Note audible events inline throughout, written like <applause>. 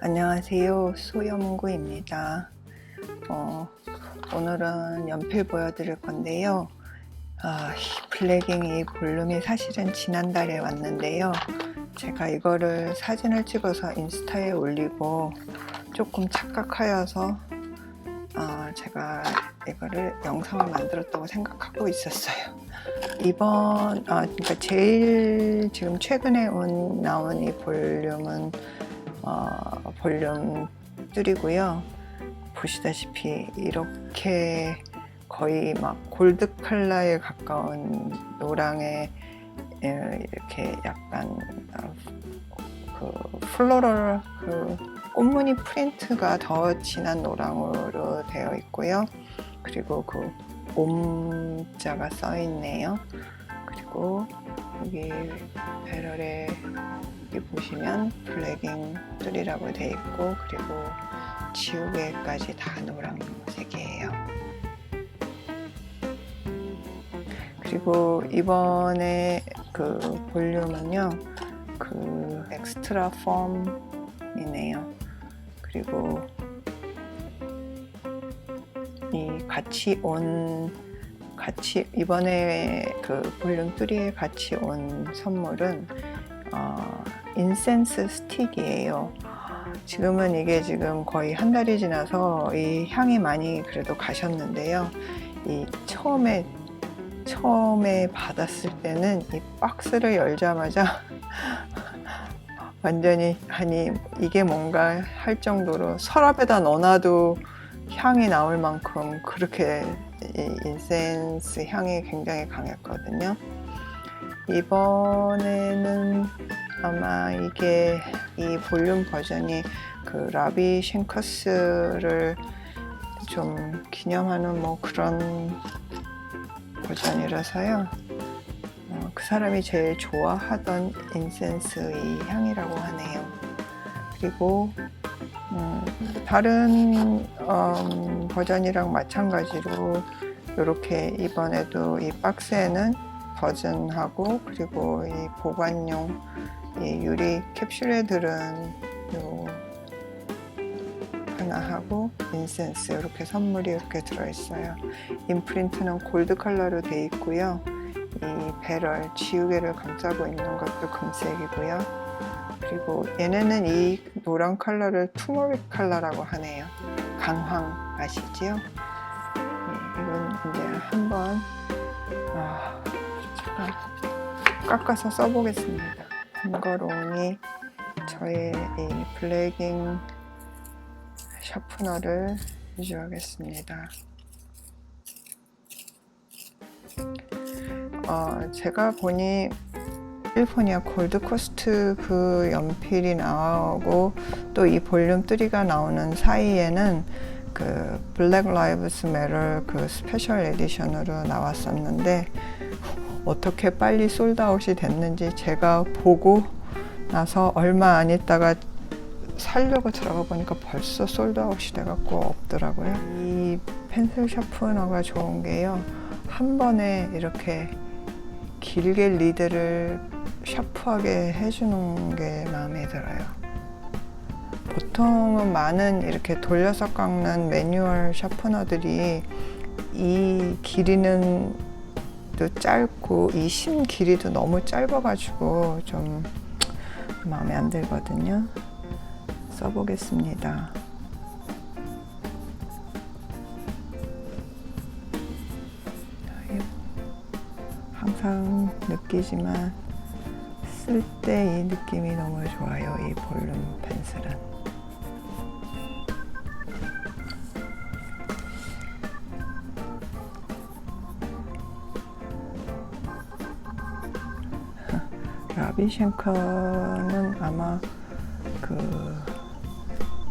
안녕하세요. 소여문구입니다. 어, 오늘은 연필 보여드릴 건데요. 아, 이 블랙잉 이 볼륨이 사실은 지난달에 왔는데요. 제가 이거를 사진을 찍어서 인스타에 올리고 조금 착각하여서 아, 제가 이거를 영상을 만들었다고 생각하고 있었어요. 이번 아 그러니까 제일 지금 최근에 온 나온 이 볼륨은 어, 볼륨 3고요. 보시다시피 이렇게 거의 막 골드 컬러에 가까운 노랑에 에, 이렇게 약간 어, 그 플로럴 그 꽃무늬 프린트가 더 진한 노랑으로 되어 있고요. 그리고 그 옴자가 써 있네요. 그리고 여기 배럴에 여기 보시면 블랙잉 3라고 되어 있고 그리고 지우개까지 다 노란색이에요. 그리고 이번에 그 볼륨은요, 그 엑스트라 펌이네요. 그리고 이 같이 온 같이 이번에 그 볼륨 3에 같이 온 선물은 어, 인센스 스틱이에요. 지금은 이게 지금 거의 한 달이 지나서 이 향이 많이 그래도 가셨는데요. 이 처음에 처음에 받았을 때는 이 박스를 열자마자 <laughs> 완전히 아니 이게 뭔가 할 정도로 서랍에다 넣어놔도 향이 나올 만큼 그렇게 이 인센스 향이 굉장히 강했거든요. 이번에는 아마 이게 이 볼륨 버전이 그 라비 싱커스를 좀 기념하는 뭐 그런 버전이라서요. 어, 그 사람이 제일 좋아하던 인센스 이 향이라고 하네요. 그리고 음, 다른 음, 버전이랑 마찬가지로 이렇게 이번에도 이 박스에는 버전하고 그리고 이 보관용 이 유리 캡슐에 들은 요 하나 하고 인센스 이렇게 선물이 이렇게 들어있어요. 인프린트는 골드 컬러로 되어 있고요. 이 배럴 지우개를 감싸고 있는 것도 금색이고요. 그리고 얘네는 이 노란 컬러를 투모릭 컬러라고 하네요. 강황 아시지요? 네, 이건 이제 한번 아, 깎아서 써보겠습니다. 번거로우니 저의 이 블랙잉 샤프너를 유지하겠습니다. 어, 제가 보니 캘리포니아 골드코스트 그 연필이 나오고 또 이 볼륨 3가 나오는 사이에는 그 블랙 라이브스 메럴 그 스페셜 에디션으로 나왔었는데 어떻게 빨리 솔드아웃이 됐는지 제가 보고 나서 얼마 안 있다가 살려고 들어가 보니까 벌써 솔드아웃이 돼갖고 없더라고요. 이 펜슬 샤프너가 좋은 게요. 한 번에 이렇게 길게 리드를 샤프하게 해주는 게 마음에 들어요. 보통은 많은 이렇게 돌려서 깎는 매뉴얼 샤프너들이 이 길이는 또 짧고 이 심 길이도 너무 짧아가지고 좀 마음에 안 들거든요. 써보겠습니다. 항상 느끼지만 쓸 때 이 느낌이 너무 좋아요. 이 볼륨 펜슬은. 라비쉔커는 아마 그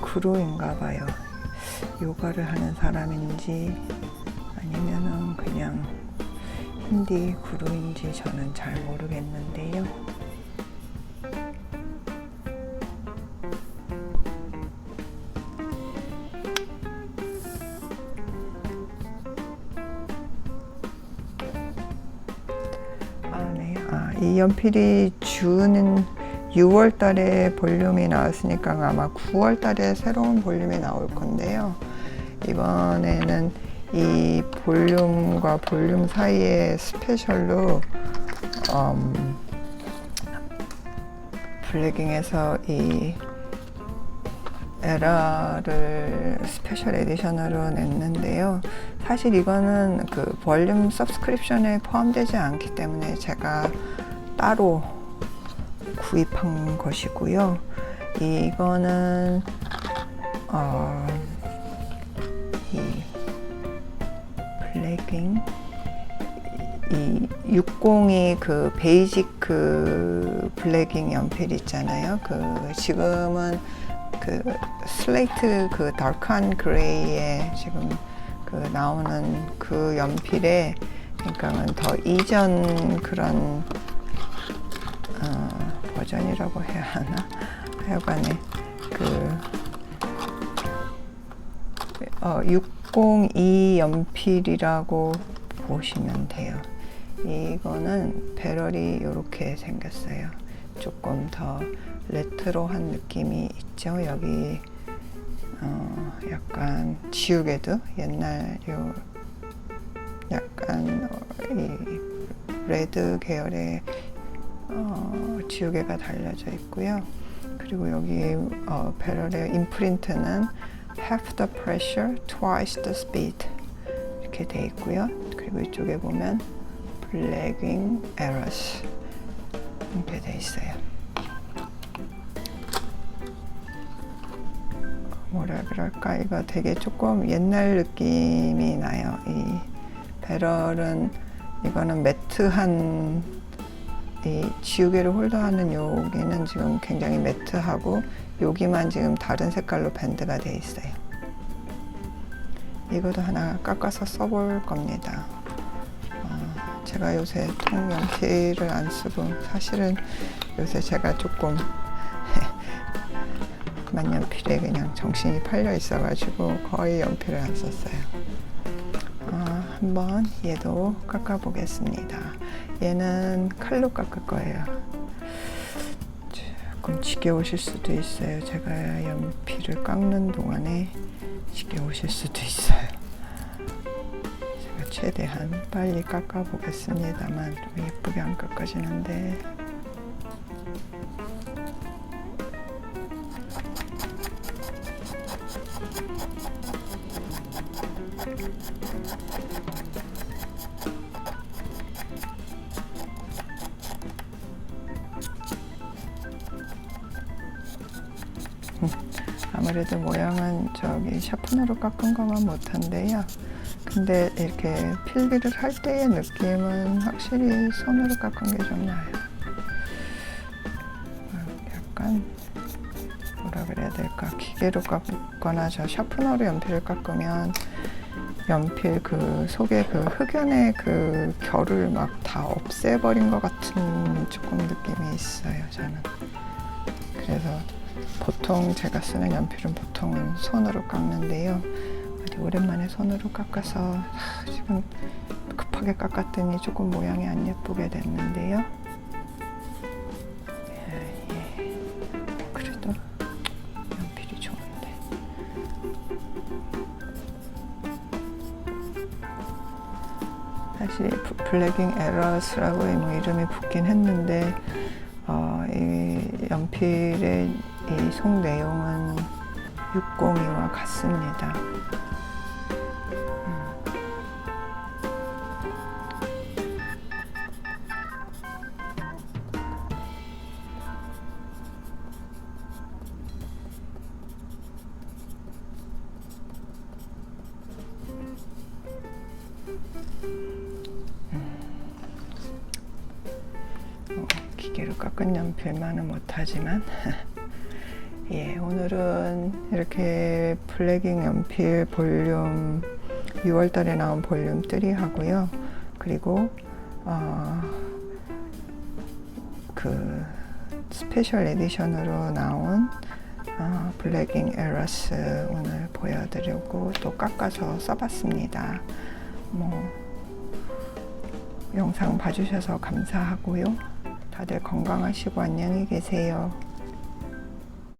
그루인가 봐요. 요가를 하는 사람인지 아니면은 그냥 힌디 구루인지 저는 잘 모르겠는데요. 연필이 주는 6월 달에 볼륨이 나왔으니까 아마 9월 달에 새로운 볼륨이 나올 건데요. 이번에는 이 볼륨과 볼륨 사이에 스페셜로 음, 블랙잉에서 이 에라를 스페셜 에디션으로 냈는데요. 사실 이거는 그 볼륨 서브스크립션에 포함되지 않기 때문에 제가 따로 구입한 것이고요. 이거는 어, 이 블랙잉 이 60이 그 베이직 그 블랙잉 연필 있잖아요. 그 지금은 그 슬레이트 그 다크한 그레이에 지금 그 나오는 그 연필에 그러니까는 더 이전 그런 어, 버전이라고 해야 하나 하여간에 그 어, 602 연필이라고 보시면 돼요. 이거는 배럴이 이렇게 생겼어요. 조금 더 레트로한 느낌이 있죠. 여기 어, 약간 지우개도 옛날 요 약간 어, 이 레드 계열의 어, 지우개가 달려져 있고요. 그리고 여기 어, 배럴의 임프린트는 half the pressure, twice the speed 이렇게 돼 있고요. 그리고 이쪽에 보면 blacking errors 이렇게 돼 있어요. 뭐라 그럴까 이거 되게 조금 옛날 느낌이 나요. 이 배럴은 이거는 매트한 이 지우개를 홀더하는 여기는 지금 굉장히 매트하고 여기만 지금 다른 색깔로 밴드가 돼 있어요. 이것도 하나 깎아서 써볼 겁니다. 어, 제가 요새 통연필을 안 쓰고 사실은 요새 제가 조금 <laughs> 만년필에 그냥 정신이 팔려 있어가지고 거의 연필을 안 썼어요. 어, 한번 얘도 깎아 보겠습니다. 얘는 칼로 깎을 거예요. 조금 지겨우실 수도 있어요. 제가 연필을 깎는 동안에 지겨우실 수도 있어요. 제가 최대한 빨리 깎아 보겠습니다만 좀 예쁘게 안 깎아지는데 아무래도 모양은 저기 샤프너로 깎은 것만 못한데요. 근데 이렇게 필기를 할 때의 느낌은 확실히 손으로 깎은 게 좀 나요. 약간 뭐라 그래야 될까 기계로 깎거나 저 샤프너로 연필을 깎으면 연필 그 속에 그 흑연의 그 결을 막 다 없애버린 것 같은 조금 느낌이 있어요 저는 그래서 보통 제가 쓰는 연필은 보통은 손으로 깎는데요. 오랜만에 손으로 깎아서 하, 지금 급하게 깎았더니 조금 모양이 안 예쁘게 됐는데요. 예, 예. 그래도 연필이 좋은데. 사실 부- 블랙잉 에러스라고 뭐 이름이 붙긴 했는데 어, 이 연필의 이 속 내용은 602와 같습니다. 어, 기계로 깎은 연필만은 못하지만 <laughs> 예 오늘은 이렇게 블랙잉 연필 볼륨 6월달에 나온 볼륨 3 하고요 그리고 어, 그 스페셜 에디션으로 나온 어, 블랙잉 에러스 오늘 보여드리고 또 깎아서 써봤습니다 뭐 영상 봐주셔서 감사하고요. 다들 건강하시고 안녕히 계세요.